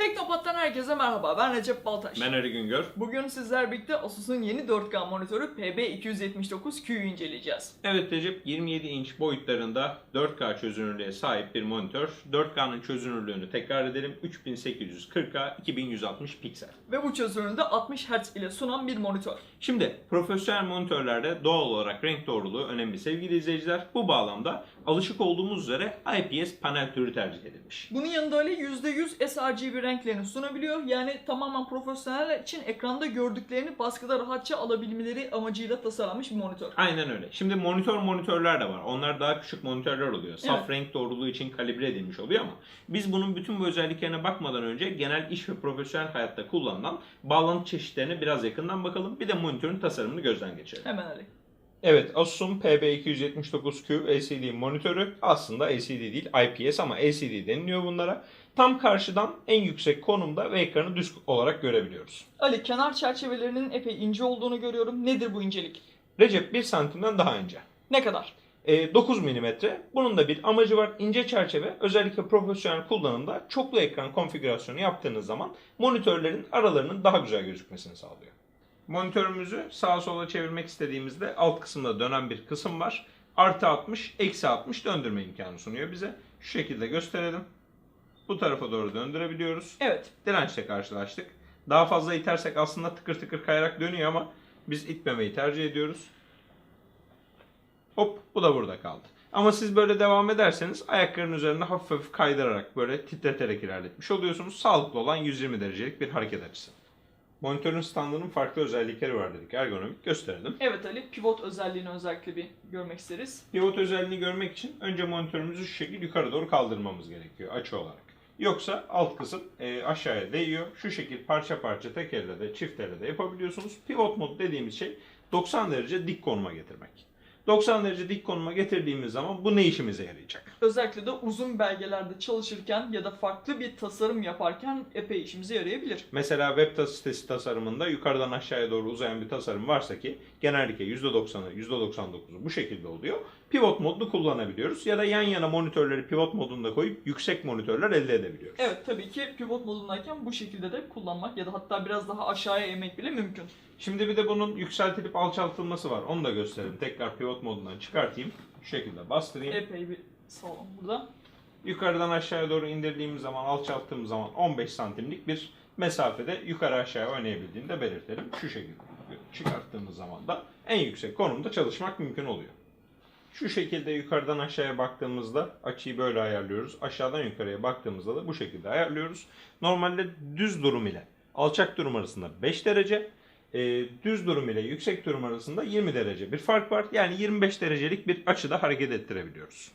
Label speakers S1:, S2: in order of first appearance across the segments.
S1: Teknopat'tan herkese merhaba. Ben Recep Baltaş.
S2: Ben Ali Güngör.
S1: Bugün sizler birlikte Asus'un yeni 4K monitörü PB279Q'yu inceleyeceğiz.
S2: Evet Recep 27 inç boyutlarında 4K çözünürlüğe sahip bir monitör. 4K'nın çözünürlüğünü tekrar edelim. 3840K 2160 piksel.
S1: Ve bu çözünürlüğünde 60 Hz ile sunan bir monitör.
S2: Şimdi profesyonel monitörlerde doğal olarak renk doğruluğu önemli sevgili izleyiciler. Bu bağlamda alışık olduğumuz üzere IPS panel türü tercih edilmiş.
S1: Bunun yanında öyle %100 sRGB renklerini sunabiliyor. Yani tamamen profesyoneller için ekranda gördüklerini baskıda rahatça alabilmeleri amacıyla tasarlanmış bir monitör.
S2: Aynen öyle. Şimdi monitör monitörler de var. Onlar daha küçük monitörler oluyor. Saf
S1: Evet.
S2: renk doğruluğu için kalibre edilmiş oluyor ama biz bunun bütün bu özelliklerine bakmadan önce genel iş ve profesyonel hayatta kullanılan bağlantı çeşitlerine biraz yakından bakalım. Bir de monitörün tasarımını gözden geçirelim.
S1: Hemen Ali.
S2: Evet, Asus'un PB279Q LCD monitörü aslında LCD değil IPS ama LCD deniliyor bunlara. Tam karşıdan en yüksek konumda ve ekranı düz olarak görebiliyoruz.
S1: Ali kenar çerçevelerinin epey ince olduğunu görüyorum. Nedir bu incelik?
S2: Recep 1 santimden daha ince.
S1: Ne kadar?
S2: E, 9 mm. Bunun da bir amacı var. İnce çerçeve özellikle profesyonel kullanımda çoklu ekran konfigürasyonu yaptığınız zaman monitörlerin aralarının daha güzel gözükmesini sağlıyor. Monitörümüzü sağa sola çevirmek istediğimizde alt kısımda dönen bir kısım var. Artı 60, eksi 60 döndürme imkanı sunuyor bize. Şu şekilde gösterelim. Bu tarafa doğru döndürebiliyoruz.
S1: Evet.
S2: Dirençle karşılaştık. Daha fazla itersek aslında tıkır tıkır kayarak dönüyor ama biz itmemeyi tercih ediyoruz. Hop bu da burada kaldı. Ama siz böyle devam ederseniz ayakların üzerinde hafif hafif kaydırarak böyle titreterek ilerletmiş oluyorsunuz. Sağlıklı olan 120 derecelik bir hareket açısı. Monitörün standının farklı özellikleri var dedik. Ergonomik gösterelim.
S1: Evet Ali, pivot özelliğini özellikle bir görmek isteriz.
S2: Pivot özelliğini görmek için önce monitörümüzü şu şekilde yukarı doğru kaldırmamız gerekiyor açı olarak. Yoksa alt kısım e, aşağıya değiyor. Şu şekil parça parça tek elle de çift elle de yapabiliyorsunuz. Pivot mod dediğimiz şey 90 derece dik konuma getirmek. 90 derece dik konuma getirdiğimiz zaman bu ne işimize yarayacak?
S1: Özellikle de uzun belgelerde çalışırken ya da farklı bir tasarım yaparken epey işimize yarayabilir.
S2: Mesela web sitesi tasarımında yukarıdan aşağıya doğru uzayan bir tasarım varsa ki genellikle %90'ı %99'u bu şekilde oluyor. Pivot modlu kullanabiliyoruz ya da yan yana monitörleri pivot modunda koyup yüksek monitörler elde edebiliyoruz.
S1: Evet tabii ki pivot modundayken bu şekilde de kullanmak ya da hatta biraz daha aşağıya eğmek bile mümkün.
S2: Şimdi bir de bunun yükseltilip alçaltılması var. Onu da göstereyim. Tekrar pivot modundan çıkartayım. Şu şekilde bastırayım.
S1: Epey bir sağlam burada.
S2: Yukarıdan aşağıya doğru indirdiğimiz zaman, alçalttığımız zaman 15 santimlik bir mesafede yukarı aşağı oynayabildiğini de belirtelim. Şu şekilde çıkarttığımız zaman da en yüksek konumda çalışmak mümkün oluyor. Şu şekilde yukarıdan aşağıya baktığımızda açıyı böyle ayarlıyoruz. Aşağıdan yukarıya baktığımızda da bu şekilde ayarlıyoruz. Normalde düz durum ile alçak durum arasında 5 derece, e, düz durum ile yüksek durum arasında 20 derece bir fark var. Yani 25 derecelik bir açıda hareket ettirebiliyoruz.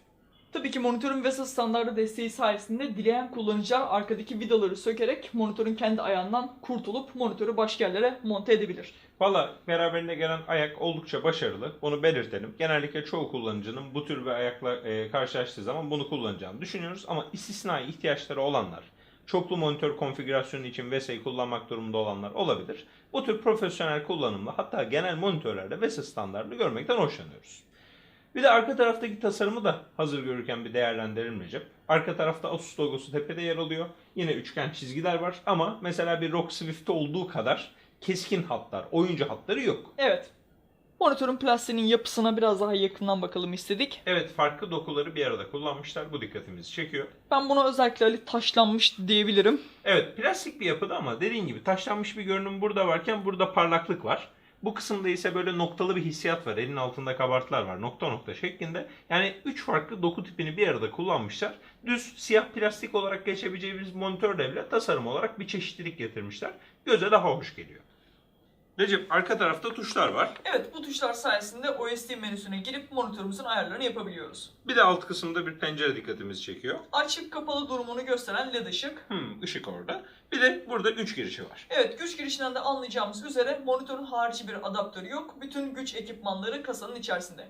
S1: Tabii ki monitörün VESA standardı desteği sayesinde dileyen kullanıcılar arkadaki vidaları sökerek monitörün kendi ayağından kurtulup monitörü başka yerlere monte edebilir.
S2: Valla beraberinde gelen ayak oldukça başarılı. Onu belirtelim. Genellikle çoğu kullanıcının bu tür bir ayakla e, karşılaştığı zaman bunu kullanacağını düşünüyoruz. Ama istisnai ihtiyaçları olanlar, çoklu monitör konfigürasyonu için VESA'yı kullanmak durumunda olanlar olabilir. Bu tür profesyonel kullanımla hatta genel monitörlerde VESA standartını görmekten hoşlanıyoruz. Bir de arka taraftaki tasarımı da hazır görürken bir değerlendirelim Recep. Arka tarafta Asus logosu tepede yer alıyor. Yine üçgen çizgiler var ama mesela bir ROG Swift'te olduğu kadar keskin hatlar, oyuncu hatları yok.
S1: Evet. Monitörün plastiğinin yapısına biraz daha yakından bakalım istedik.
S2: Evet farklı dokuları bir arada kullanmışlar. Bu dikkatimizi çekiyor.
S1: Ben buna özellikle Ali taşlanmış diyebilirim.
S2: Evet plastik bir yapıda ama dediğin gibi taşlanmış bir görünüm burada varken burada parlaklık var. Bu kısımda ise böyle noktalı bir hissiyat var. Elin altında kabartılar var. Nokta nokta şeklinde. Yani 3 farklı doku tipini bir arada kullanmışlar. Düz siyah plastik olarak geçebileceğimiz monitörle bile tasarım olarak bir çeşitlilik getirmişler. Göze daha hoş geliyor. Recep arka tarafta tuşlar var.
S1: Evet bu tuşlar sayesinde OSD menüsüne girip monitörümüzün ayarlarını yapabiliyoruz.
S2: Bir de alt kısımda bir pencere dikkatimizi çekiyor.
S1: Açık kapalı durumunu gösteren led ışık.
S2: Hmm, ışık orada. Bir de burada güç girişi var.
S1: Evet güç girişinden de anlayacağımız üzere monitörün harici bir adaptörü yok. Bütün güç ekipmanları kasanın içerisinde.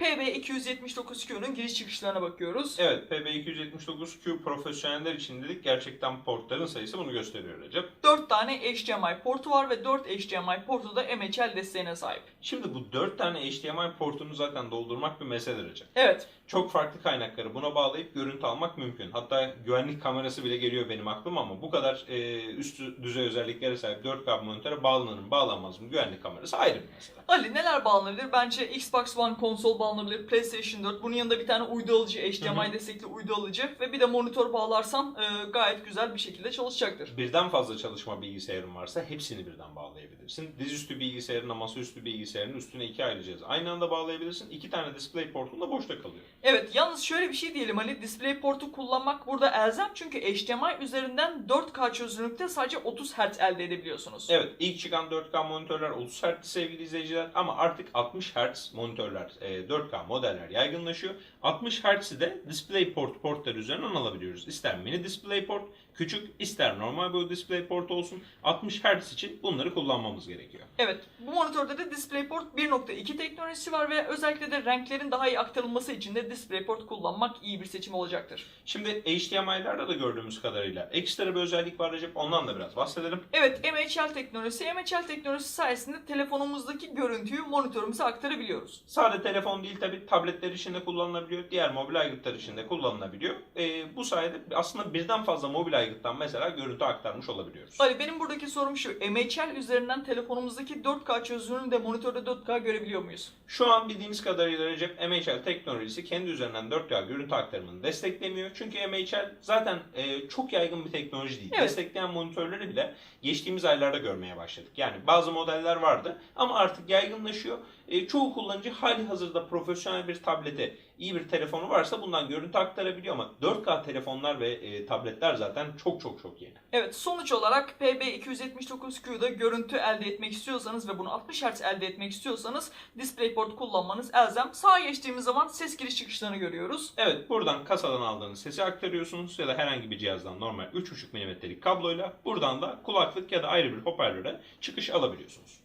S1: PB279Q'nun giriş çıkışlarına bakıyoruz.
S2: Evet, PB279Q profesyoneller için dedik. Gerçekten portların sayısı bunu gösteriyor Recep.
S1: 4 tane HDMI portu var ve 4 HDMI portu da MHL desteğine sahip.
S2: Şimdi bu 4 tane HDMI portunu zaten doldurmak bir mesele Recep.
S1: Evet,
S2: Çok farklı kaynakları buna bağlayıp görüntü almak mümkün. Hatta güvenlik kamerası bile geliyor benim aklıma ama bu kadar e, üst düzey özelliklere sahip 4K monitöre bağlanır mı bağlanmaz mı güvenlik kamerası ayrı bir mesele.
S1: Ali neler bağlanabilir? Bence Xbox One konsol bağlanabilir, PlayStation 4. Bunun yanında bir tane uydu alıcı, HDMI
S2: Hı hı.
S1: destekli uydu alıcı ve bir de monitör bağlarsan e, gayet güzel bir şekilde çalışacaktır.
S2: Birden fazla çalışma bilgisayarın varsa hepsini birden bağlayabilirsin. Dizüstü bilgisayarına masaüstü bilgisayarın üstüne iki ayrı cihaz aynı anda bağlayabilirsin. İki tane DisplayPort'un da boşta kalıyor.
S1: Evet yalnız şöyle bir şey diyelim Ali DisplayPort'u kullanmak burada elzem çünkü HDMI üzerinden 4K çözünürlükte sadece 30 Hz elde edebiliyorsunuz.
S2: Evet ilk çıkan 4K monitörler 30 Hz sevgili izleyiciler ama artık 60 Hz monitörler e, 4K modeller yaygınlaşıyor. 60 Hz'i de DisplayPort portları üzerinden alabiliyoruz. İster mini DisplayPort küçük ister normal boy DisplayPort olsun 60 Hz için bunları kullanmamız gerekiyor.
S1: Evet, bu monitörde de DisplayPort 1.2 teknolojisi var ve özellikle de renklerin daha iyi aktarılması için de DisplayPort kullanmak iyi bir seçim olacaktır.
S2: Şimdi HDMI'larda da gördüğümüz kadarıyla ekstra bir özellik var Recep ondan da biraz bahsedelim.
S1: Evet, MHL teknolojisi. MHL teknolojisi sayesinde telefonumuzdaki görüntüyü monitörümüze aktarabiliyoruz.
S2: Sade telefon değil tabi tabletler için de kullanılabiliyor. Diğer mobil aygıtlar için de kullanılabiliyor. Ee, bu sayede aslında birden fazla mobil aygıttan mesela görüntü aktarmış olabiliyoruz.
S1: Ali benim buradaki sorum şu. MHL üzerinden telefonumuzdaki 4K çözünürlüğünü de monitörde 4K görebiliyor muyuz?
S2: Şu an bildiğimiz kadarıyla Recep MHL teknolojisi kendi üzerinden 4K görüntü aktarımını desteklemiyor. Çünkü MHL zaten e, çok yaygın bir teknoloji değil.
S1: Evet.
S2: Destekleyen monitörleri bile geçtiğimiz aylarda görmeye başladık. Yani bazı modeller vardı ama artık yaygınlaşıyor. E, çoğu kullanıcı hali hazırda profesyonel bir tablete, iyi bir telefonu varsa bundan görüntü aktarabiliyor ama 4K telefonlar ve e, tabletler zaten çok çok çok yeni.
S1: Evet sonuç olarak PB279Q'da görüntü elde etmek istiyorsanız ve bunu 60 Hz elde etmek istiyorsanız DisplayPort kullanmanız elzem. Sağa geçtiğimiz zaman ses giriş çıkışlarını görüyoruz.
S2: Evet buradan kasadan aldığınız sesi aktarıyorsunuz ya da herhangi bir cihazdan normal 3.5 mm'lik kabloyla buradan da kulaklık ya da ayrı bir hoparlöre çıkış alabiliyorsunuz.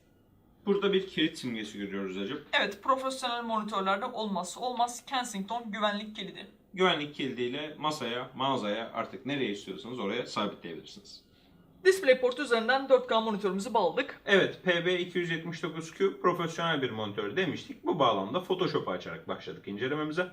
S2: Burada bir kilit simgesi görüyoruz Recep.
S1: Evet profesyonel monitörlerde olmazsa olmaz Kensington güvenlik kilidi.
S2: Güvenlik kilidiyle masaya, mağazaya artık nereye istiyorsanız oraya sabitleyebilirsiniz.
S1: DisplayPort üzerinden 4K monitörümüzü bağladık.
S2: Evet PB279Q profesyonel bir monitör demiştik. Bu bağlamda Photoshop'u açarak başladık incelememize.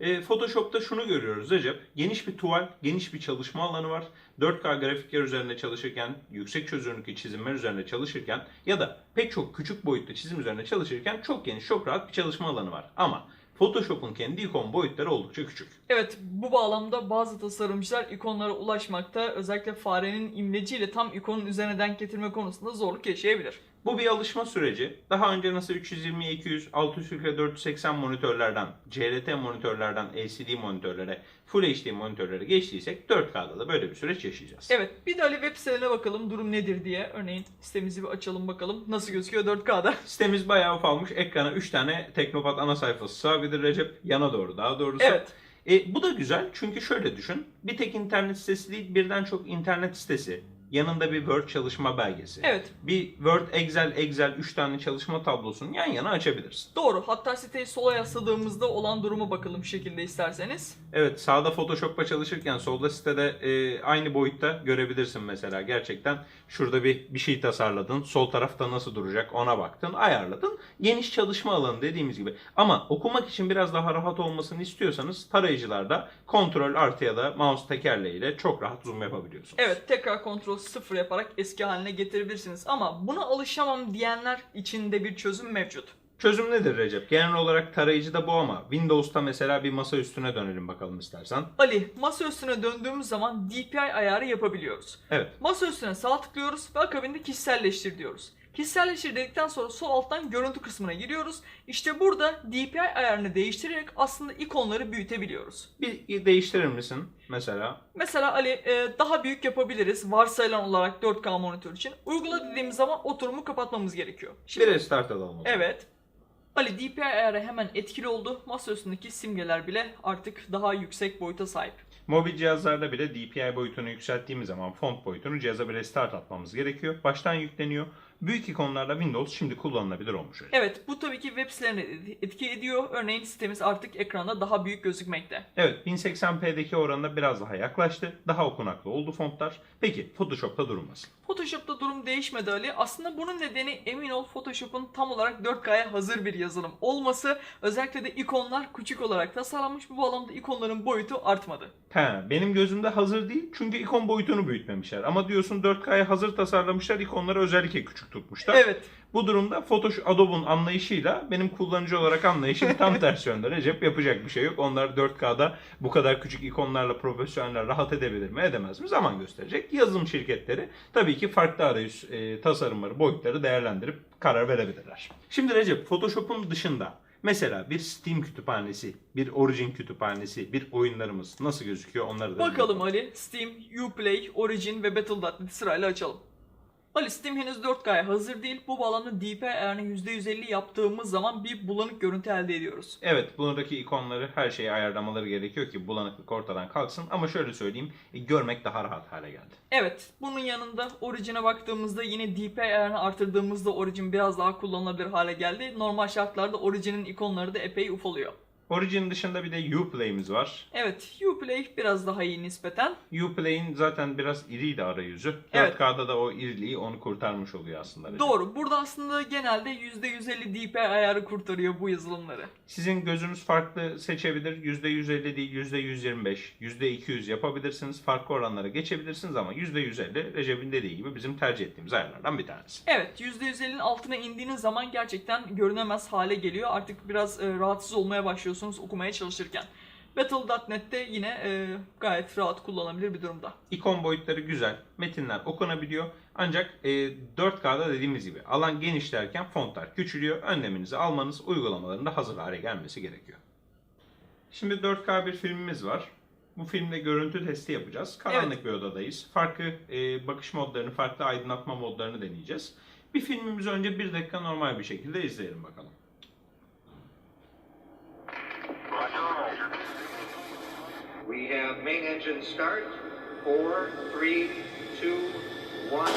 S2: E, Photoshop'ta şunu görüyoruz Recep. Geniş bir tuval, geniş bir çalışma alanı var. 4K grafikler üzerinde çalışırken, yüksek çözünürlüklü çizimler üzerinde çalışırken ya da pek çok küçük boyutlu çizim üzerinde çalışırken çok geniş, çok rahat bir çalışma alanı var. Ama Photoshop'un kendi ikon boyutları oldukça küçük.
S1: Evet bu bağlamda bazı tasarımcılar ikonlara ulaşmakta özellikle farenin imleciyle tam ikonun üzerine denk getirme konusunda zorluk yaşayabilir.
S2: Bu bir alışma süreci. Daha önce nasıl 320, 200, 640 ve 480 monitörlerden, CRT monitörlerden LCD monitörlere, Full HD monitörlere geçtiysek 4K'da da böyle bir süreç yaşayacağız.
S1: Evet bir de Ali web sitelerine bakalım durum nedir diye. Örneğin sitemizi bir açalım bakalım nasıl gözüküyor 4K'da.
S2: Sitemiz bayağı ufalmış. Ekrana 3 tane Teknopat ana sayfası sığabilir Recep. Yana doğru daha doğrusu.
S1: Evet.
S2: E, bu da güzel çünkü şöyle düşün. Bir tek internet sitesi değil birden çok internet sitesi. Yanında bir Word çalışma belgesi.
S1: Evet
S2: Bir Word, Excel, Excel 3 tane çalışma tablosunu yan yana açabilirsin.
S1: doğru hatta siteyi sola yasladığımızda olan durumu bakalım şu şekilde isterseniz.
S2: Evet sağda Photoshop'la çalışırken solda sitede e, aynı boyutta görebilirsin mesela. Gerçekten şurada bir bir şey tasarladın. Sol tarafta nasıl duracak ona baktın, ayarladın. Geniş çalışma alanı dediğimiz gibi. Ama okumak için biraz daha rahat olmasını istiyorsanız tarayıcılarda kontrol artı ya da mouse tekerleğiyle çok rahat zoom yapabiliyorsunuz.
S1: Evet tekrar kontrol sıfır yaparak eski haline getirebilirsiniz ama buna alışamam diyenler için de bir çözüm mevcut.
S2: Çözüm nedir Recep? Genel olarak tarayıcıda bu ama Windows'ta mesela bir masa üstüne dönelim bakalım istersen.
S1: Ali masa üstüne döndüğümüz zaman DPI ayarı yapabiliyoruz.
S2: Evet.
S1: Masa üstüne sağ tıklıyoruz ve akabinde kişiselleştir diyoruz. Kişiselleştir dedikten sonra sol alttan görüntü kısmına giriyoruz. İşte burada DPI ayarını değiştirerek aslında ikonları büyütebiliyoruz.
S2: Bir değiştirir misin mesela?
S1: Mesela Ali e, daha büyük yapabiliriz varsayılan olarak 4K monitör için. Uygula dediğimiz zaman oturumu kapatmamız gerekiyor.
S2: Bir restart alalım.
S1: Evet. Ali DPI ayarı hemen etkili oldu. Masa üstündeki simgeler bile artık daha yüksek boyuta sahip.
S2: Mobil cihazlarda bile DPI boyutunu yükselttiğimiz zaman font boyutunu cihaza bir restart atmamız gerekiyor. Baştan yükleniyor. Büyük ikonlarla Windows şimdi kullanılabilir olmuş.
S1: Evet bu tabii ki web sitelerine etki ediyor. Örneğin sitemiz artık ekranda daha büyük gözükmekte.
S2: Evet 1080p'deki oranına biraz daha yaklaştı. Daha okunaklı oldu fontlar. Peki Photoshop'ta durum nasıl?
S1: Photoshop'ta durum değişmedi Ali. Aslında bunun nedeni emin ol Photoshop'un tam olarak 4K'ya hazır bir yazılım olması. Özellikle de ikonlar küçük olarak tasarlanmış. Bu bağlamda ikonların boyutu artmadı.
S2: He, benim gözümde hazır değil çünkü ikon boyutunu büyütmemişler. Ama diyorsun 4K'ya hazır tasarlamışlar, ikonları özellikle küçük tutmuşlar.
S1: Evet.
S2: Bu durumda Photoshop Adobe'un anlayışıyla benim kullanıcı olarak anlayışım tam ters yönde. Recep yapacak bir şey yok. Onlar 4K'da bu kadar küçük ikonlarla profesyoneller rahat edebilir mi edemez mi zaman gösterecek. Yazılım şirketleri tabii ki farklı arayüz e, tasarımları, boyutları değerlendirip karar verebilirler. Şimdi Recep Photoshop'un dışında mesela bir Steam kütüphanesi, bir Origin kütüphanesi, bir oyunlarımız nasıl gözüküyor onları da
S1: Bakalım Ali. Steam, Uplay, Origin ve Battle.net sırayla açalım. Ali Steam henüz 4K'ya hazır değil. Bu bağlamda DPI ayarını %150 yaptığımız zaman bir bulanık görüntü elde ediyoruz.
S2: Evet, buradaki ikonları her şeyi ayarlamaları gerekiyor ki bulanıklık ortadan kalksın. Ama şöyle söyleyeyim, e, görmek daha rahat hale geldi.
S1: Evet, bunun yanında Origin'e baktığımızda yine DPI ayarını artırdığımızda Origin biraz daha kullanılabilir hale geldi. Normal şartlarda Origin'in ikonları da epey ufalıyor.
S2: Origin dışında bir de Uplay'imiz var.
S1: Evet, Uplay biraz daha iyi nispeten.
S2: Uplay'in zaten biraz iriydi arayüzü.
S1: Evet.
S2: 4K'da da o iriliği onu kurtarmış oluyor aslında.
S1: Doğru, burada aslında genelde %150 DPI ayarı kurtarıyor bu yazılımları.
S2: Sizin gözünüz farklı seçebilir. %150 değil, %125, %200 yapabilirsiniz. Farklı oranlara geçebilirsiniz ama %150 Recep'in dediği gibi bizim tercih ettiğimiz ayarlardan bir tanesi.
S1: Evet, %150'nin altına indiğiniz zaman gerçekten görünemez hale geliyor. Artık biraz e, rahatsız olmaya başlıyorsunuz okumaya çalışırken. Battle.net'te yine e, gayet rahat kullanabilir bir durumda.
S2: İkon boyutları güzel. Metinler okunabiliyor. Ancak e, 4K'da dediğimiz gibi alan genişlerken fontlar küçülüyor. Önleminizi almanız uygulamalarında hazır hale gelmesi gerekiyor. Şimdi 4K bir filmimiz var. Bu filmde görüntü testi yapacağız. Karanlık bir odadayız. Farklı e, bakış modlarını, farklı aydınlatma modlarını deneyeceğiz. Bir filmimizi önce bir dakika normal bir şekilde izleyelim bakalım.
S3: We have main engine start. Four, three, two, one.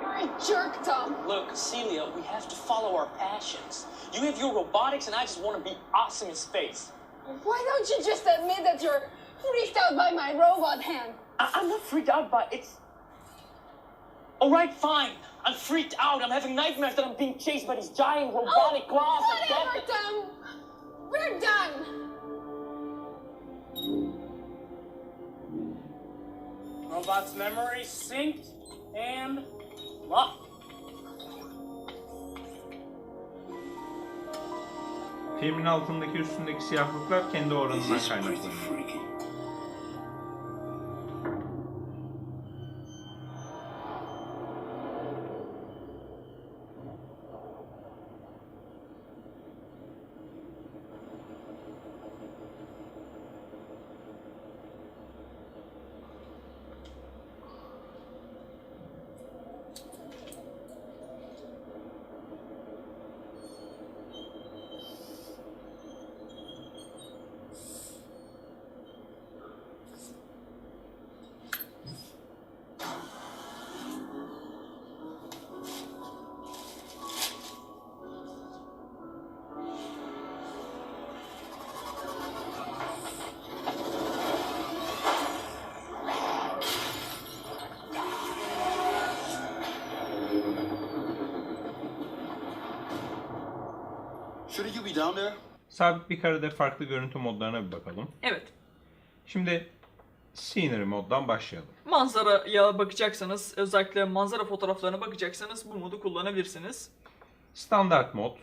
S4: You're a jerk, Tom.
S5: Look, Celia, we have to follow our passions. You have your robotics, and I just want to be awesome in space.
S4: Why don't you just admit that you're freaked out by my robot hand?
S5: I- I'm not freaked out but it's. All right, fine. I'm freaked out. I'm having nightmares that I'm being chased by these giant oh, robotic claws.
S4: Oh, whatever,
S5: death-
S4: Tom. We're done.
S5: Robot's memory synced and locked.
S2: Filmin altındaki üstündeki siyahlıklar kendi oranından kaynaklanıyor.
S6: You be down there?
S2: Sabit bir karede farklı görüntü modlarına bir bakalım.
S1: Evet,
S2: Şimdi Scenery moddan başlayalım.
S1: manzaraya bakacaksanız, özellikle manzara fotoğraflarına bakacaksanız bu modu kullanabilirsiniz.
S2: Standart mod,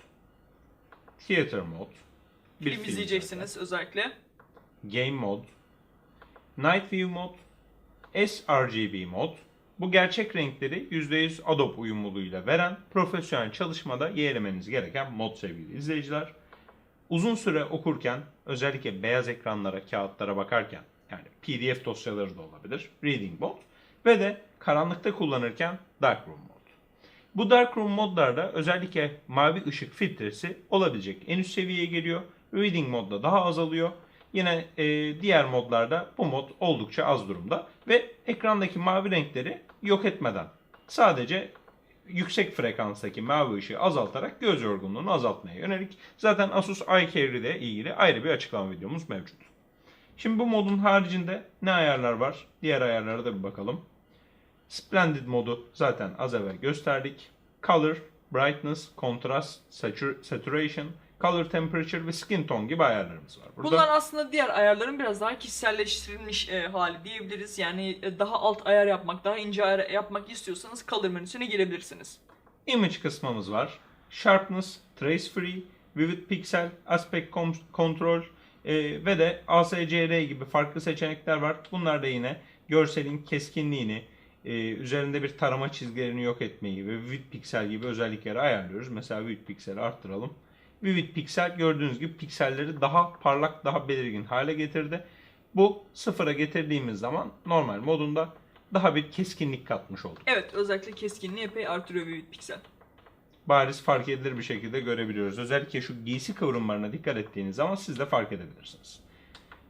S2: Theater mod, bir
S1: Film
S2: film
S1: izleyeceksiniz özellikle.
S2: zaten. Game mod, Night View mod, sRGB mod. Bu gerçek renkleri %100 Adobe uyumluluğuyla veren profesyonel çalışmada yeğlemeniz gereken mod sevgili izleyiciler. Uzun süre okurken özellikle beyaz ekranlara, kağıtlara bakarken yani PDF dosyaları da olabilir. Reading mod ve de karanlıkta kullanırken Darkroom mod. Bu Darkroom modlarda özellikle mavi ışık filtresi olabilecek en üst seviyeye geliyor. Reading modda daha azalıyor. Yine e, diğer modlarda bu mod oldukça az durumda ve ekrandaki mavi renkleri yok etmeden sadece yüksek frekanstaki mavi ışığı azaltarak göz yorgunluğunu azaltmaya yönelik. Zaten Asus iCarry ile ilgili ayrı bir açıklama videomuz mevcut. Şimdi bu modun haricinde ne ayarlar var? Diğer ayarlara da bir bakalım. Splendid modu zaten az evvel gösterdik. Color, Brightness, Contrast, satur- Saturation, Color Temperature ve Skin Tone gibi ayarlarımız var. Burada
S1: Bunlar aslında diğer ayarların biraz daha kişiselleştirilmiş e, hali diyebiliriz. Yani e, daha alt ayar yapmak, daha ince ayar yapmak istiyorsanız color menüsüne gelebilirsiniz.
S2: Image kısmımız var. Sharpness, Trace Free, Vivid Pixel, Aspect Control e, ve de ASCR gibi farklı seçenekler var. Bunlar da yine görselin keskinliğini, e, üzerinde bir tarama çizgilerini yok etmeyi ve Vivid Pixel gibi özellikleri ayarlıyoruz. Mesela Vivid Pixel'i arttıralım. Vivid Pixel gördüğünüz gibi pikselleri daha parlak, daha belirgin hale getirdi. Bu sıfıra getirdiğimiz zaman normal modunda daha bir keskinlik katmış olduk.
S1: Evet özellikle keskinliği epey artırıyor Vivid Pixel.
S2: bariz fark edilir bir şekilde görebiliyoruz. Özellikle şu giysi kıvrımlarına dikkat ettiğiniz zaman siz de fark edebilirsiniz.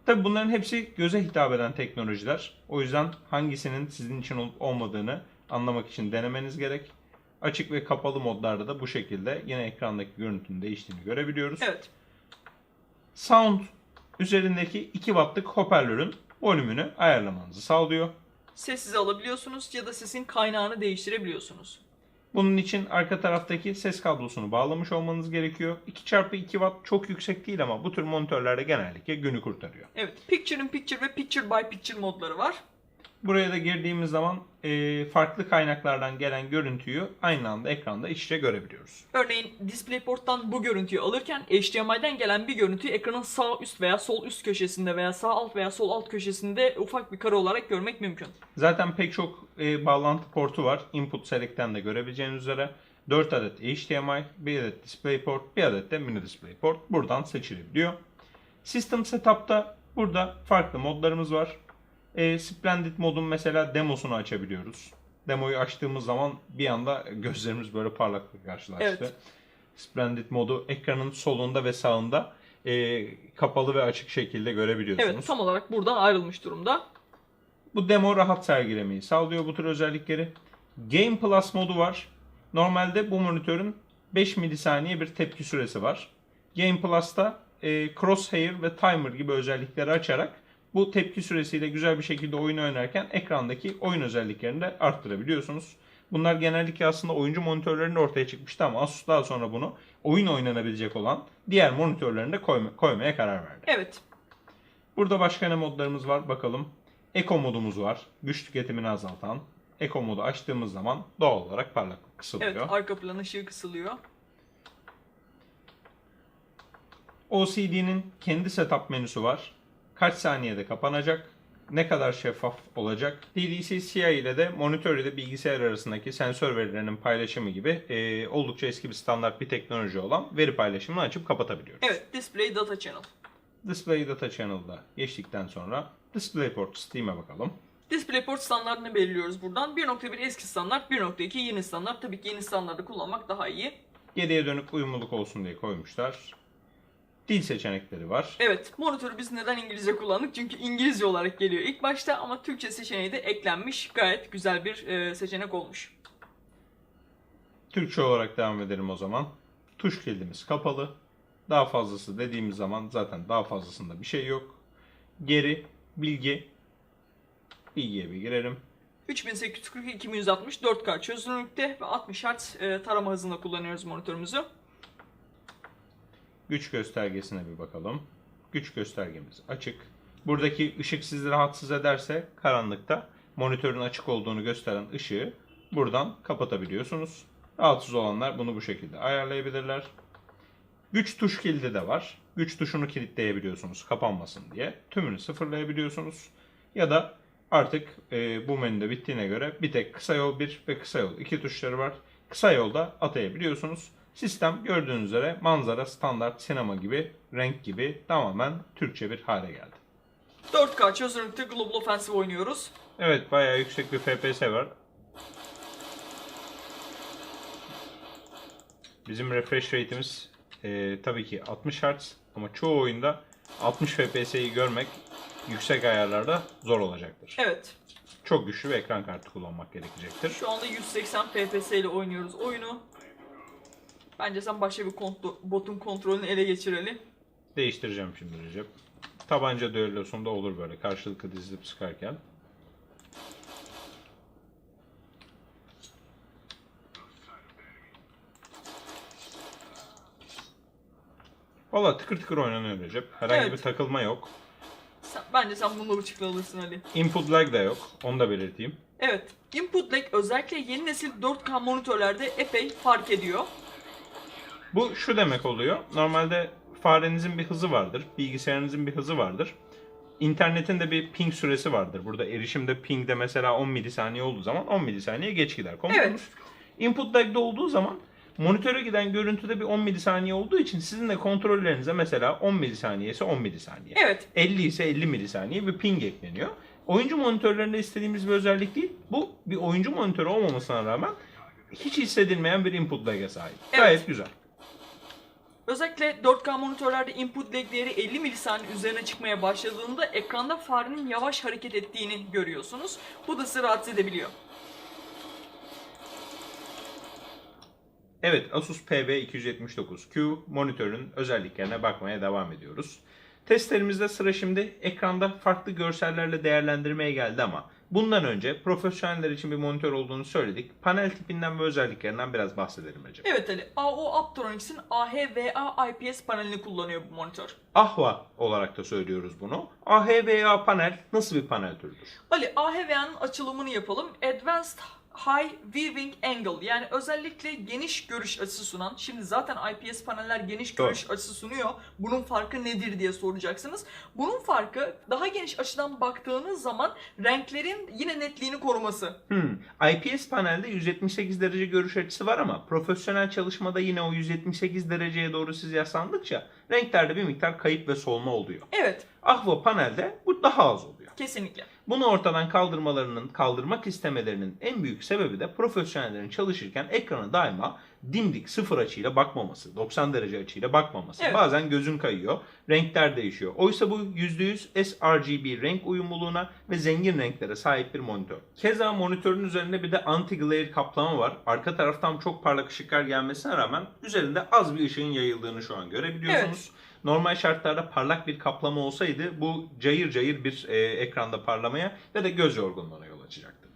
S2: Tabi bunların hepsi göze hitap eden teknolojiler. O yüzden hangisinin sizin için olup olmadığını anlamak için denemeniz gerek. Açık ve kapalı modlarda da bu şekilde yine ekrandaki görüntünün değiştiğini görebiliyoruz.
S1: Evet.
S2: Sound üzerindeki 2 wattlık hoparlörün volümünü ayarlamanızı sağlıyor.
S1: Sessize alabiliyorsunuz ya da sesin kaynağını değiştirebiliyorsunuz.
S2: Bunun için arka taraftaki ses kablosunu bağlamış olmanız gerekiyor. 2x2 watt çok yüksek değil ama bu tür monitörlerde genellikle günü kurtarıyor.
S1: Evet, Picture in Picture ve Picture by Picture modları var.
S2: Buraya da girdiğimiz zaman e, farklı kaynaklardan gelen görüntüyü aynı anda ekranda iç içe görebiliyoruz.
S1: Örneğin DisplayPort'tan bu görüntüyü alırken HDMI'den gelen bir görüntüyü ekranın sağ üst veya sol üst köşesinde veya sağ alt veya sol alt köşesinde ufak bir kare olarak görmek mümkün.
S2: Zaten pek çok e, bağlantı portu var. Input Select'ten de görebileceğiniz üzere 4 adet HDMI, 1 adet DisplayPort, 1 adet de mini DisplayPort buradan seçilebiliyor. System Setup'ta burada farklı modlarımız var. E, Splendid modun mesela demosunu açabiliyoruz. Demoyu açtığımız zaman bir anda gözlerimiz böyle parlaklık karşılaştı.
S1: Evet.
S2: Splendid modu ekranın solunda ve sağında e, kapalı ve açık şekilde görebiliyorsunuz.
S1: Evet, tam olarak buradan ayrılmış durumda.
S2: Bu demo rahat sergilemeyi sağlıyor bu tür özellikleri. Game Plus modu var. Normalde bu monitörün 5 milisaniye bir tepki süresi var. Game Plus'ta e, crosshair ve timer gibi özellikleri açarak bu tepki süresiyle güzel bir şekilde oyun oynarken ekrandaki oyun özelliklerini de arttırabiliyorsunuz. Bunlar genellikle aslında oyuncu monitörlerinde ortaya çıkmıştı ama Asus daha sonra bunu oyun oynanabilecek olan diğer monitörlerinde koyma- koymaya karar verdi.
S1: Evet,
S2: Burada başka ne modlarımız var bakalım. Eco modumuz var. Güç tüketimini azaltan. Eco modu açtığımız zaman doğal olarak parlaklık kısılıyor.
S1: evet arka plan ışığı kısılıyor.
S2: OCD'nin kendi setup menüsü var. Kaç saniyede kapanacak? Ne kadar şeffaf olacak? DDC-CI ile de monitör ile bilgisayar arasındaki sensör verilerinin paylaşımı gibi e, oldukça eski bir standart bir teknoloji olan veri paylaşımını açıp kapatabiliyoruz.
S1: Evet, Display Data Channel.
S2: Display Data Channel'da geçtikten sonra DisplayPort Steam'e bakalım.
S1: DisplayPort standartını belirliyoruz buradan. 1.1 eski standart, 1.2 yeni standart. Tabii ki yeni standartı kullanmak daha iyi.
S2: Geriye dönük uyumluluk olsun diye koymuşlar. Dil seçenekleri var.
S1: Evet, monitörü biz neden İngilizce kullandık? Çünkü İngilizce olarak geliyor ilk başta ama Türkçe seçeneği de eklenmiş. Gayet güzel bir e, seçenek olmuş.
S2: Türkçe olarak devam edelim o zaman. Tuş kilidimiz kapalı. Daha fazlası dediğimiz zaman zaten daha fazlasında bir şey yok. Geri, bilgi. Bilgiye bir girelim.
S1: 3840 2160 4K çözünürlükte ve 60 Hz e, tarama hızında kullanıyoruz monitörümüzü.
S2: Güç göstergesine bir bakalım. Güç göstergemiz açık. Buradaki ışık sizi rahatsız ederse karanlıkta monitörün açık olduğunu gösteren ışığı buradan kapatabiliyorsunuz. Rahatsız olanlar bunu bu şekilde ayarlayabilirler. Güç tuş kilidi de var. Güç tuşunu kilitleyebiliyorsunuz kapanmasın diye. Tümünü sıfırlayabiliyorsunuz. Ya da artık e, bu menüde bittiğine göre bir tek kısa yol 1 ve kısa yol 2 tuşları var. Kısa yolda atayabiliyorsunuz. Sistem gördüğünüz üzere manzara, standart, sinema gibi, renk gibi tamamen Türkçe bir hale geldi.
S1: 4K çözünürlükte Global Offensive oynuyoruz.
S2: Evet bayağı yüksek bir FPS var. Bizim refresh rate'imiz e, tabii ki 60 Hz ama çoğu oyunda 60 FPS'yi görmek yüksek ayarlarda zor olacaktır.
S1: Evet.
S2: çok güçlü bir ekran kartı kullanmak gerekecektir.
S1: Şu anda 180 FPS ile oynuyoruz oyunu. Bence sen başka bir kontro- botun kontrolünü ele geçir Ali.
S2: Değiştireceğim şimdi Recep. Tabanca düellosunda olur böyle karşılıklı dizilip sıkarken. Valla tıkır tıkır oynanıyor Recep. Herhangi
S1: Evet.
S2: bir takılma yok.
S1: Sen, bence sen bununla bıçakla alırsın Ali.
S2: Input lag da yok. Onu da belirteyim.
S1: Evet, input lag özellikle yeni nesil 4K monitörlerde epey fark ediyor.
S2: Bu şu demek oluyor. Normalde farenizin bir hızı vardır. Bilgisayarınızın bir hızı vardır. İnternetin de bir ping süresi vardır. Burada erişimde pingde mesela 10 milisaniye olduğu zaman 10 milisaniye geç gider. Komutanım.
S1: Evet.
S2: Input lag'de olduğu zaman monitöre giden görüntüde bir 10 milisaniye olduğu için sizin de kontrollerinize mesela 10 milisaniye ise 10 milisaniye.
S1: Evet,
S2: 50 ise 50 milisaniye bir ping ekleniyor. Oyuncu monitörlerinde istediğimiz bir özellik değil. Bu bir oyuncu monitörü olmamasına rağmen hiç hissedilmeyen bir input lag'e sahip.
S1: Evet.
S2: Gayet güzel.
S1: Özellikle 4K monitörlerde input lag değeri 50 milisaniye üzerine çıkmaya başladığında ekranda farenin yavaş hareket ettiğini görüyorsunuz. Bu da sizi rahatsız edebiliyor.
S2: Evet Asus PB279Q monitörün özelliklerine bakmaya devam ediyoruz. Testlerimizde sıra şimdi ekranda farklı görsellerle değerlendirmeye geldi ama bundan önce profesyoneller için bir monitör olduğunu söyledik. Panel tipinden ve özelliklerinden biraz bahsedelim Recep.
S1: Evet Ali, AO Optronics'in AHVA IPS panelini kullanıyor bu monitör.
S2: Ahva olarak da söylüyoruz bunu. AHVA panel nasıl bir panel türüdür?
S1: Ali, AHVA'nın açılımını yapalım. Advanced High Viewing Angle yani özellikle geniş görüş açısı sunan, şimdi zaten IPS paneller geniş
S2: Doğru.
S1: görüş açısı sunuyor. Bunun farkı nedir diye soracaksınız. Bunun farkı daha geniş açıdan baktığınız zaman renklerin yine netliğini koruması.
S2: Hmm. IPS panelde 178 derece görüş açısı var ama profesyonel çalışmada yine o 178 dereceye doğru siz yaslandıkça renklerde bir miktar kayıp ve solma oluyor.
S1: Evet,
S2: Ahva panelde bu daha az oluyor.
S1: kesinlikle.
S2: Bunu ortadan kaldırmalarının, kaldırmak istemelerinin en büyük sebebi de profesyonellerin çalışırken ekrana daima dimdik sıfır açıyla bakmaması, 90 derece açıyla bakmaması.
S1: Evet.
S2: Bazen gözün kayıyor, renkler değişiyor. Oysa bu %100 sRGB renk uyumluluğuna ve zengin renklere sahip bir monitör. Keza monitörün üzerinde bir de anti-glare kaplama var. Arka taraftan çok parlak ışıklar gelmesine rağmen üzerinde az bir ışığın yayıldığını şu an görebiliyorsunuz. Normal şartlarda parlak bir kaplama olsaydı bu cayır cayır bir e, ekranda parlamaya ve de göz yorgunluğuna yol açacaktı.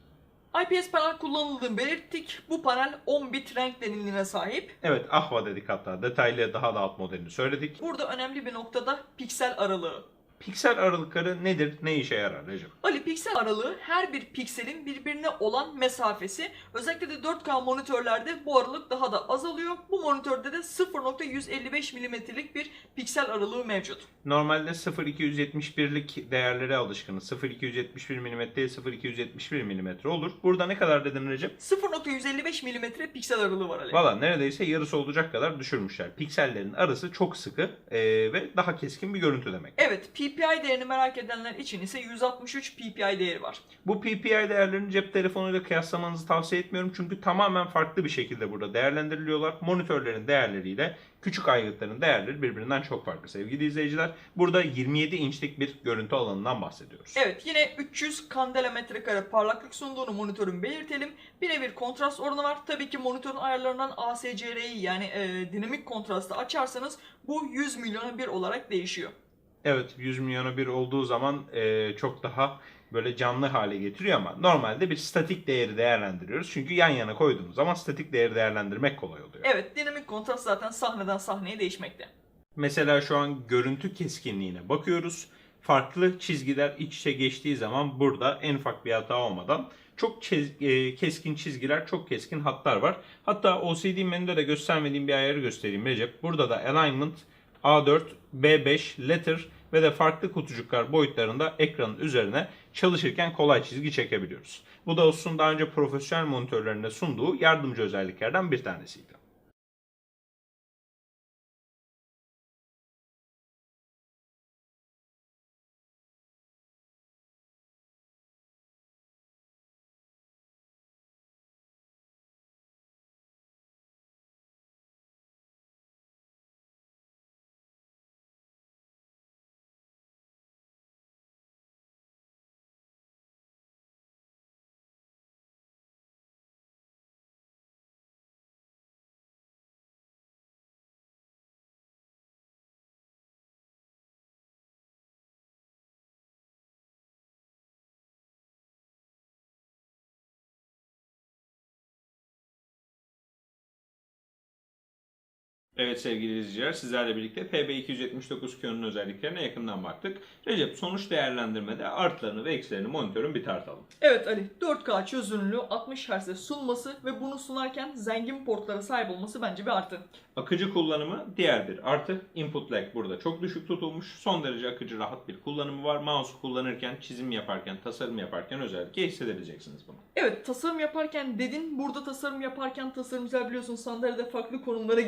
S1: IPS panel kullanıldığını belirttik. Bu panel 10 bit renk derinliğine sahip.
S2: Evet Ahva dedik hatta detaylı daha da alt modelini söyledik.
S1: Burada önemli bir noktada piksel aralığı.
S2: Piksel aralıkları nedir, ne işe yarar Recep?
S1: Ali piksel aralığı her bir pikselin birbirine olan mesafesi. Özellikle de 4K monitörlerde bu aralık daha da azalıyor. Bu monitörde de 0.155 milimetrelik bir piksel aralığı mevcut.
S2: Normalde 0.271'lik değerlere alışkınız. 0.271 mm değil 0.271 mm olur. Burada ne kadar dedin Recep?
S1: 0.155 milimetre piksel aralığı var Ali.
S2: Valla neredeyse yarısı olacak kadar düşürmüşler. Piksellerin arası çok sıkı e, ve daha keskin bir görüntü demek.
S1: Evet, PPI değerini merak edenler için ise 163 PPI değeri var.
S2: Bu PPI değerlerini cep telefonuyla kıyaslamanızı tavsiye etmiyorum çünkü tamamen farklı bir şekilde burada değerlendiriliyorlar. Monitörlerin değerleriyle küçük aygıtların değerleri birbirinden çok farklı sevgili izleyiciler. Burada 27 inçlik bir görüntü alanından bahsediyoruz.
S1: Evet, yine 300 kandela metrekare parlaklık sunduğunu monitörün belirtelim. Birebir kontrast oranı var. Tabii ki monitörün ayarlarından ASCR'yi yani e, dinamik kontrastı açarsanız bu 100 milyona bir olarak değişiyor.
S2: Evet 100 milyona bir olduğu zaman e, çok daha böyle canlı hale getiriyor ama normalde bir statik değeri değerlendiriyoruz. Çünkü yan yana koyduğumuz zaman statik değeri değerlendirmek kolay oluyor.
S1: Evet, dinamik kontrast zaten sahneden sahneye değişmekte.
S2: Mesela şu an görüntü keskinliğine bakıyoruz. Farklı çizgiler iç içe geçtiği zaman burada en ufak bir hata olmadan çok e, keskin çizgiler, çok keskin hatlar var. Hatta OCD menüde de göstermediğim bir ayarı göstereyim Recep. Burada da alignment A4, B5, letter ve de farklı kutucuklar boyutlarında ekranın üzerine çalışırken kolay çizgi çekebiliyoruz. Bu da Asus'un daha önce profesyonel monitörlerinde sunduğu yardımcı özelliklerden bir tanesiydi. Evet sevgili izleyiciler sizlerle birlikte PB279Q'nun özelliklerine yakından baktık. Recep sonuç değerlendirmede artılarını ve eksilerini monitörün bir tartalım.
S1: Evet Ali 4K çözünürlüğü 60 Hz'e sunması ve bunu sunarken zengin portlara sahip olması bence bir artı.
S2: Akıcı kullanımı diğer bir artı. Input lag burada çok düşük tutulmuş. Son derece akıcı rahat bir kullanımı var. Mouse kullanırken, çizim yaparken, tasarım yaparken özellikle hissedebileceksiniz bunu.
S1: Evet tasarım yaparken dedin burada tasarım yaparken tasarımcılar biliyorsun sandalyede farklı konumlara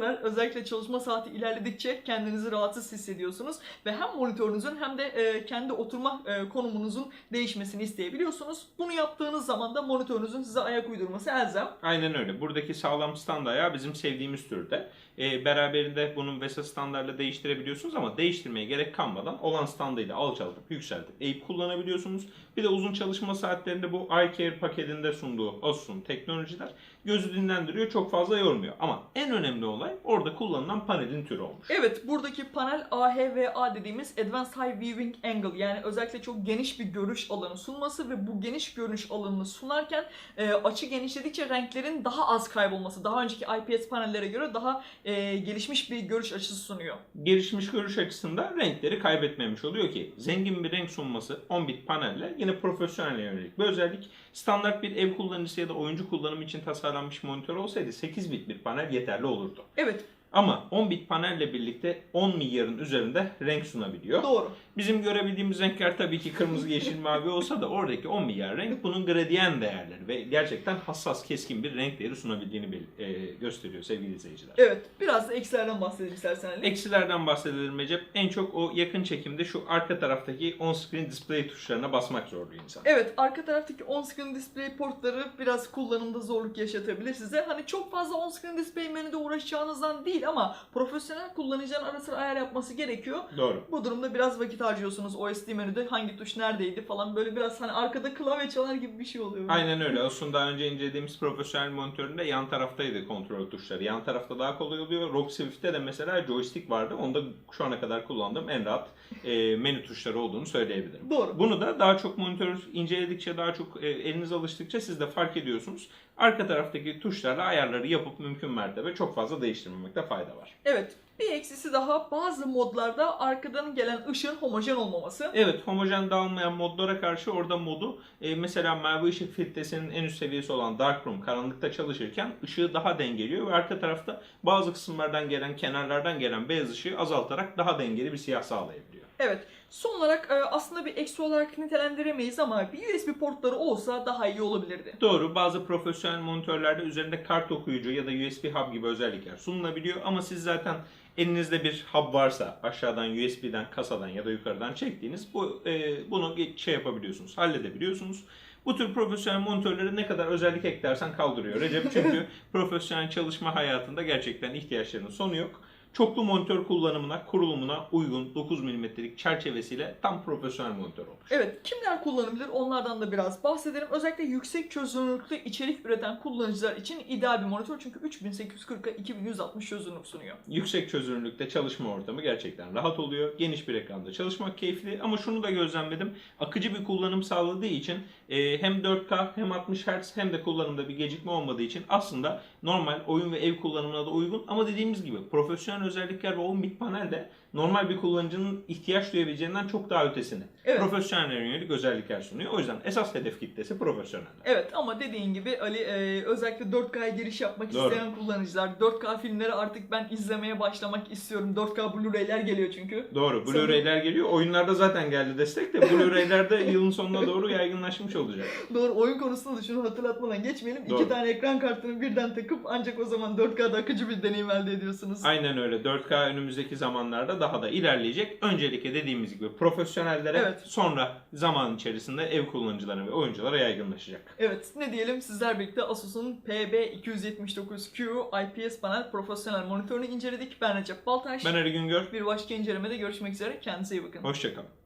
S1: geçebiliyorlar. Özellikle çalışma saati ilerledikçe kendinizi rahatsız hissediyorsunuz ve hem monitörünüzün hem de e, kendi oturma e, konumunuzun değişmesini isteyebiliyorsunuz. Bunu yaptığınız zaman da monitörünüzün size ayak uydurması elzem.
S2: Aynen öyle. Buradaki sağlam stand ayağı bizim sevdiğimiz türde. Ee, beraberinde bunun VESA standlarla değiştirebiliyorsunuz ama değiştirmeye gerek kalmadan olan standıyla alçaltıp yükseltip eğip kullanabiliyorsunuz. Bir de uzun çalışma saatlerinde bu iCare paketinde sunduğu Asus'un teknolojiler gözü dinlendiriyor, çok fazla yormuyor. Ama en önemli olay orada kullanılan panelin türü olmuş.
S1: Evet buradaki panel AHVA dediğimiz Advanced High Viewing Angle yani özellikle çok geniş bir görüş alanı sunması ve bu geniş görüş alanını sunarken e, açı genişledikçe renklerin daha az kaybolması, daha önceki IPS panellere göre daha e, gelişmiş bir görüş açısı sunuyor.
S2: Gelişmiş görüş açısından renkleri kaybetmemiş oluyor ki zengin bir renk sunması 10 bit panelle yine profesyonel yönelik bir özellik. Standart bir ev kullanıcısı ya da oyuncu kullanımı için tasarlanmış monitör olsaydı 8 bit bir panel yeterli olurdu.
S1: Evet
S2: Ama 10 bit panelle birlikte 10 milyarın üzerinde renk sunabiliyor.
S1: doğru.
S2: Bizim görebildiğimiz renkler tabii ki kırmızı, yeşil, mavi olsa da oradaki 10 milyar renk bunun gradient değerleri ve gerçekten hassas, keskin bir renk değeri sunabildiğini e, gösteriyor sevgili izleyiciler.
S1: Evet biraz da eksilerden bahsedelim istersen Ali.
S2: Eksilerden bahsedelim Recep. En çok o yakın çekimde şu arka taraftaki on-screen display tuşlarına basmak zorluyor insan.
S1: Evet arka taraftaki on-screen display portları biraz kullanımda zorluk yaşatabilir size. Hani çok fazla on-screen display menüde uğraşacağınızdan değil ama profesyonel kullanıcının ara sıra ayar yapması gerekiyor.
S2: Doğru.
S1: Bu durumda biraz vakit harcıyorsunuz. OSD menüde hangi tuş neredeydi falan böyle biraz hani arkada klavye çalar gibi bir şey oluyor.
S2: Aynen öyle. Asus'un daha önce incelediğimiz profesyonel monitöründe yan taraftaydı kontrol tuşları. Yan tarafta daha kolay oluyor. ROG Swift'te de mesela joystick vardı. Onda şu ana kadar kullandığım en rahat e, menü tuşları olduğunu söyleyebilirim.
S1: Doğru.
S2: Bunu da daha çok monitör inceledikçe, daha çok e, eliniz alıştıkça siz de fark ediyorsunuz. Arka taraftaki tuşlarla ayarları yapıp mümkün mertebe çok fazla değiştirmemekte fayda var.
S1: Evet. Bir eksisi daha bazı modlarda arkadan gelen ışığın homojen olmaması.
S2: Evet, homojen dağılmayan modlara karşı orada modu e, mesela mavi ışık filtresinin en üst seviyesi olan Darkroom karanlıkta çalışırken ışığı daha dengeliyor ve arka tarafta bazı kısımlardan gelen, kenarlardan gelen beyaz ışığı azaltarak daha dengeli bir siyah sağlayabiliyor.
S1: Evet. Son olarak e, aslında bir eksi olarak nitelendiremeyiz ama bir USB portları olsa daha iyi olabilirdi.
S2: Doğru, bazı profesyonel monitörlerde üzerinde kart okuyucu ya da USB hub gibi özellikler sunulabiliyor ama siz zaten elinizde bir hub varsa aşağıdan USB'den, kasadan ya da yukarıdan çektiğiniz bu e, bunu şey yapabiliyorsunuz, halledebiliyorsunuz. Bu tür profesyonel monitörleri ne kadar özellik eklersen kaldırıyor Recep çünkü profesyonel çalışma hayatında gerçekten ihtiyaçlarının sonu yok. Çoklu monitör kullanımına, kurulumuna uygun 9 mm'lik çerçevesiyle tam profesyonel monitör olmuş.
S1: Evet, kimler kullanabilir onlardan da biraz bahsedelim. Özellikle yüksek çözünürlüklü içerik üreten kullanıcılar için ideal bir monitör çünkü 3840'a 2160 çözünürlük sunuyor.
S2: Yüksek çözünürlükte çalışma ortamı gerçekten rahat oluyor. Geniş bir ekranda çalışmak keyifli ama şunu da gözlemledim. Akıcı bir kullanım sağladığı için e, hem 4K hem 60 Hz hem de kullanımda bir gecikme olmadığı için aslında normal oyun ve ev kullanımına da uygun. Ama dediğimiz gibi profesyonel özellikler ve 10 bit panel de normal bir kullanıcının ihtiyaç duyabileceğinden çok daha ötesini.
S1: Evet.
S2: Profesyonel yönelik özellikler sunuyor. O yüzden esas hedef kitlesi profesyoneller.
S1: Evet ama dediğin gibi Ali e, özellikle 4K'ya giriş yapmak
S2: Doğru.
S1: isteyen kullanıcılar 4K filmleri artık ben izlemeye başlamak istiyorum. 4K Blu-ray'ler geliyor çünkü.
S2: Doğru. Blu-ray'ler geliyor. Oyunlarda zaten geldi destek de Blu-ray'ler de yılın sonuna doğru yaygınlaşmış olacak.
S1: Doğru oyun konusunda da şunu hatırlatmadan geçmeyelim.
S2: Doğru.
S1: İki tane ekran kartını birden takıp ancak o zaman 4K'da akıcı bir deneyim elde ediyorsunuz.
S2: Aynen öyle. 4K önümüzdeki zamanlarda daha da ilerleyecek. Öncelikle dediğimiz gibi profesyonellere
S1: Evet.
S2: sonra zaman içerisinde ev kullanıcılarına ve oyunculara yaygınlaşacak.
S1: Evet ne diyelim sizler birlikte Asus'un PB279Q IPS panel profesyonel monitörünü inceledik. Ben Recep Baltaş.
S2: Ben Ali Güngör.
S1: Bir başka incelemede görüşmek üzere. Kendinize iyi bakın.
S2: Hoşçakalın.